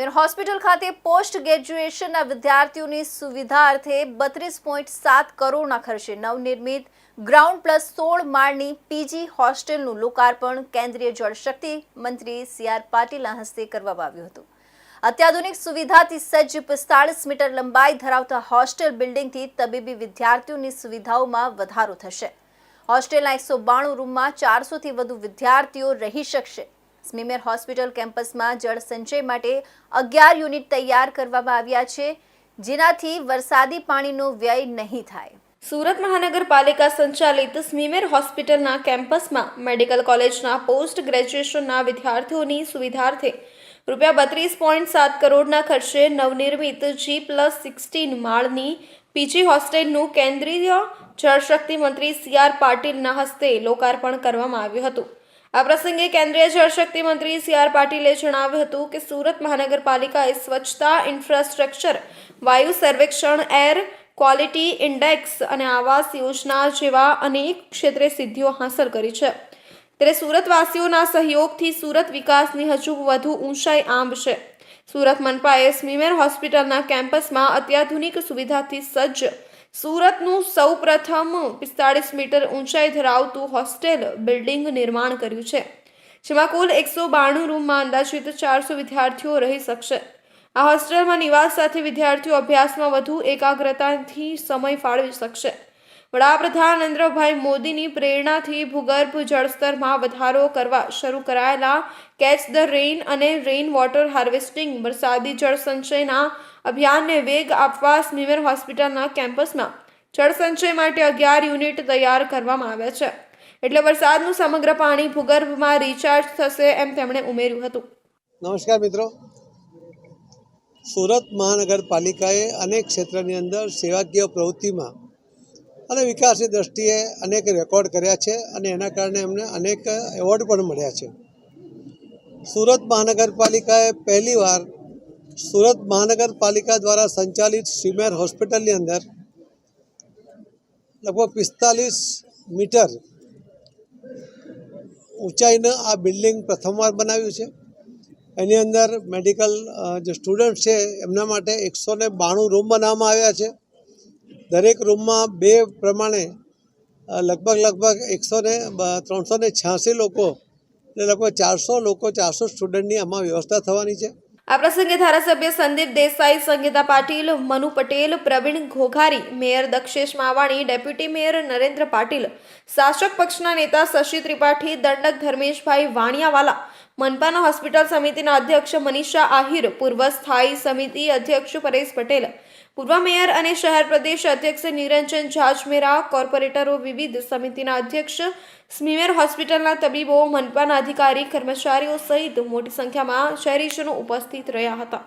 ત્યારે હોસ્પિટલ ખાતે પોસ્ટ ગ્રેજ્યુએશનના વિદ્યાર્થીઓની સુવિધા અર્થે બત્રીસ પોઈન્ટ સાત કરોડના ખર્ચે નવનિર્મિત ગ્રાઉન્ડ પ્લસ સોળ માળની પીજી હોસ્ટેલનું લોકાર્પણ કેન્દ્રીય જળશક્તિ મંત્રી સી આર પાટીલના હસ્તે કરવામાં આવ્યું હતું. અત્યાધુનિક સુવિધાથી સજ્જ પિસ્તાળીસ મીટર લંબાઈ ધરાવતા હોસ્ટેલ બિલ્ડિંગથી તબીબી વિદ્યાર્થીઓની સુવિધાઓમાં વધારો થશે. હોસ્ટેલના એકસો બાણું રૂમમાં ચારસોથી વધુ વિદ્યાર્થીઓ રહી શકશે. સ્મીમેર હોસ્પિટલ કેમ્પસમાં જળ સંચય માટે અગિયાર યુનિટ તૈયાર કરવામાં આવ્યા છે. જેનાથી વરસાદી પાણીનો વ્યય નહીં થાય. સુરત મહાનગરપાલિકા સંચાલિત સ્મીમેર હોસ્પિટલના કેમ્પસમાં મેડિકલ કોલેજના પોસ્ટ ગ્રેજ્યુએશનના વિદ્યાર્થીઓની સુવિધાર્થે રૂપિયા બત્રીસ પોઈન્ટ સાત કરોડના ખર્ચે નવનિર્મિત જી પ્લસ સિક્સટીન માળની પીજી હોસ્ટેલનું કેન્દ્રીય જળશક્તિ મંત્રી સી આર પાટીલના હસ્તે લોકાર્પણ કરવામાં આવ્યું હતું. આ પ્રસંગે કેન્દ્રીય જળશક્તિ મંત્રી સી આર પાટીલે જણાવ્યું હતું કે સુરત મહાનગરપાલિકાએ સ્વચ્છતા ઇન્ફ્રાસ્ટ્રક્ચર, વાયુ સર્વેક્ષણ, એર ક્વોલિટી ઇન્ડેક્સ અને આવાસ યોજના જેવા અનેક ક્ષેત્રે સિદ્ધિઓ હાંસલ કરી છે. ત્યારે સુરતવાસીઓના સહયોગથી સુરત વિકાસની હજુ વધુ ઊંચાઈ આંબશે સુરત મનપાએ સ્મીમેર હોસ્પિટલના કેમ્પસમાં અત્યાધુનિક સુવિધાથી સજ્જ સુરતનું સૌપ્રથમ પિસ્તાળીસ મીટર ઊંચાઈ ધરાવતું હોસ્ટેલ બિલ્ડિંગ નિર્માણ કર્યું છે, જેમાં કુલ એકસો બાણું રૂમમાં અંદાજિત ચારસો વિદ્યાર્થીઓ રહી શકશે. આ હોસ્ટેલમાં નિવાસ સાથે વિદ્યાર્થીઓ અભ્યાસમાં વધુ એકાગ્રતાથી સમય ફાળવી શકશે. વડાપ્રધાન નરેન્દ્રભાઈ મોદીની પ્રેરણાથી ભૂગર્ભ જળસ્તરમાં વધારો કરવા શરૂ કરાયેલા કેચ ધ રેઇન અને રેઇન વોટર હાર્વેસ્ટિંગ વરસાદી જળ સંચયના અભિયાનને વેગ આપવા સ્મીમેર હોસ્પિટલના કેમ્પસમાં જળ સંચય માટે અગિયાર યુનિટ તૈયાર કરવામાં આવ્યા છે. એટલે વરસાદનું સમગ્ર પાણી ભૂગર્ભમાં રિચાર્જ થશે એમ તેમણે ઉમેર્યું હતું. નમસ્કાર મિત્રો. સુરત મહાનગરપાલિકાએ અનેક ક્ષેત્રની અંદર સેવાકીય પ્રવૃત્તિમાં અને વિકાસની દ્રષ્ટિએ અનેક રેકોર્ડ કર્યા છે અને એના કારણે એમને અનેક એવોર્ડ પણ મળ્યા છે. સુરત મહાનગરપાલિકાએ પહેલીવાર સુરત મહાનગરપાલિકા દ્વારા સંચાલિત સિમેર હોસ્પિટલની અંદર લગભગ પિસ્તાલીસ મીટર ઊંચાઈનું આ બિલ્ડિંગ પ્રથમવાર બનાવ્યું છે. એની અંદર મેડિકલ જે સ્ટુડન્ટ છે એમના માટે એકસો બાણું રૂમ બનાવવામાં આવ્યા છે. દરેક રૂમમાં બે પ્રમાણે લગભગ લગભગ એકસો ને ત્રણસો ને છ્યાસી લોકો, એટલે લગભગ ચારસો લોકો, ચારસો સ્ટુડન્ટની આમાં વ્યવસ્થા થવાની છે. આ પ્રસંગે ધારાસભ્ય Sandeep Desai, Sangeeta Patil, Manu Patel, Pravin Ghoghari, mayor Dakshesh Mavani, deputy mayor Narendra Patil, શાસક પક્ષના નેતા શશી ત્રિપાઠી, દંડક ધર્મેશભાઈ વાણિયાવાલા, મનપાના હોસ્પિટલ સમિતિના અધ્યક્ષ મનીષા આહિર, પૂર્વ સ્થાયી સમિતિ અધ્યક્ષ પરેશ પટેલ પૂર્વ મેયર અને શહેર પ્રદેશ અધ્યક્ષ નિરંજન જાજમેરા, કોર્પોરેટરો વિવિધ સમિતિના અધ્યક્ષ સ્મીમેર હોસ્પિટલના તબીબો, મનપાના અધિકારી, કર્મચારીઓ સહિત મોટી સંખ્યામાં શહેરીજનો ઉપસ્થિત રહ્યા હતા.